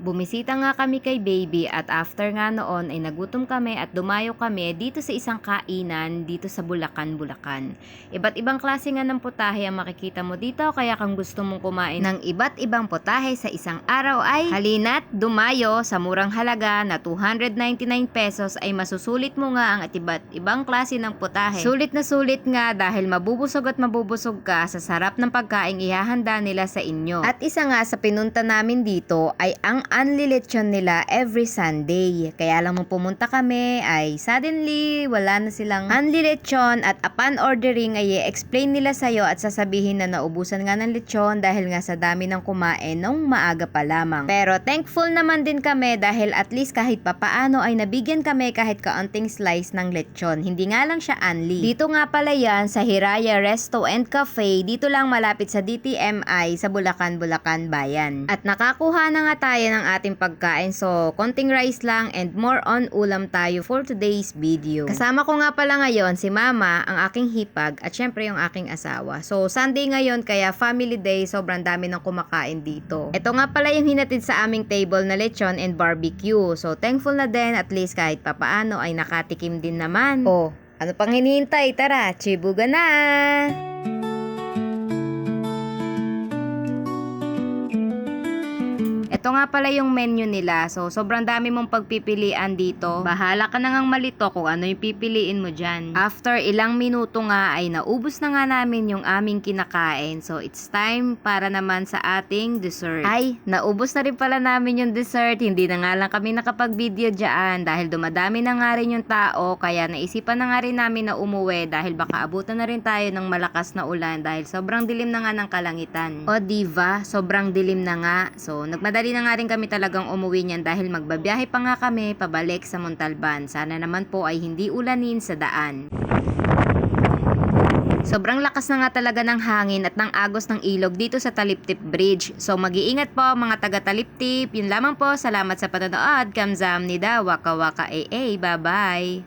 Bumisita nga kami kay baby at after nga noon ay nagutom kami at dumayo kami dito sa isang kainan dito sa Bulacan, Bulacan. Iba't ibang klase nga ng putahe ang makikita mo dito kaya kung gusto mong kumain ng iba't ibang putahe sa isang araw ay halina't dumayo sa murang halaga na 299 pesos ay masusulit mo nga ang iba't ibang klase ng putahe. Sulit na sulit nga dahil mabubusog at mabubusog ka sa sarap ng pagkain ihahanda nila sa inyo. At isa nga sa pinunta namin dito ay ang unli lechon nila every Sunday. Kaya lang nung pumunta kami ay suddenly wala na silang unli lechon at upon ordering ay i-explain nila sa'yo at sasabihin na naubusan nga ng lechon dahil nga sa dami ng kumain nung maaga pa lamang. Pero thankful naman din kami dahil at least kahit papaano ay nabigyan kami kahit kaunting slice ng lechon. Hindi nga lang siya unli. Dito nga pala yan sa Hiraya Resto and Cafe dito lang malapit sa DTMI sa Bulacan, Bulacan Bayan. At nakakuha na nga tayo ng ating pagkain so konting rice lang and more on ulam tayo for today's video. Kasama ko nga pala ngayon si Mama, ang aking hipag at syempre yung aking asawa. So Sunday ngayon kaya family day sobrang dami ng kumakain dito. Ito nga pala yung hinatid sa aming table na lechon and barbecue. So thankful na din at least kahit papaano ay nakatikim din naman. Oh, ano pang hinihintay? Tara, chibuga na! Ito nga pala yung menu nila. So, sobrang dami mong pagpipilian dito. Bahala ka na ngang malito kung ano yung pipiliin mo dyan. After ilang minuto nga ay naubos na nga namin yung aming kinakain. So, it's time para naman sa ating dessert. Ay, naubos na rin pala namin yung dessert. Hindi na nga lang kami nakapag-video dyan dahil dumadami na nga rin yung tao. Kaya naisipan na nga rin namin na umuwi dahil baka abutan na rin tayo ng malakas na ulan dahil sobrang dilim na nga ng kalangitan. O diva, sobrang dilim na nga. So, nagmadali na nga rin kami talagang umuwi niyan dahil magbabiyahe pa nga kami pabalik sa Montalban. Sana naman po ay hindi ulanin sa daan. Sobrang lakas na nga talaga ng hangin at ng agos ng ilog dito sa Taliptip Bridge. So mag-iingat po mga taga Taliptip. Yun lamang po. Salamat sa panonood. Kamzam nida. Waka waka AA. Bye bye.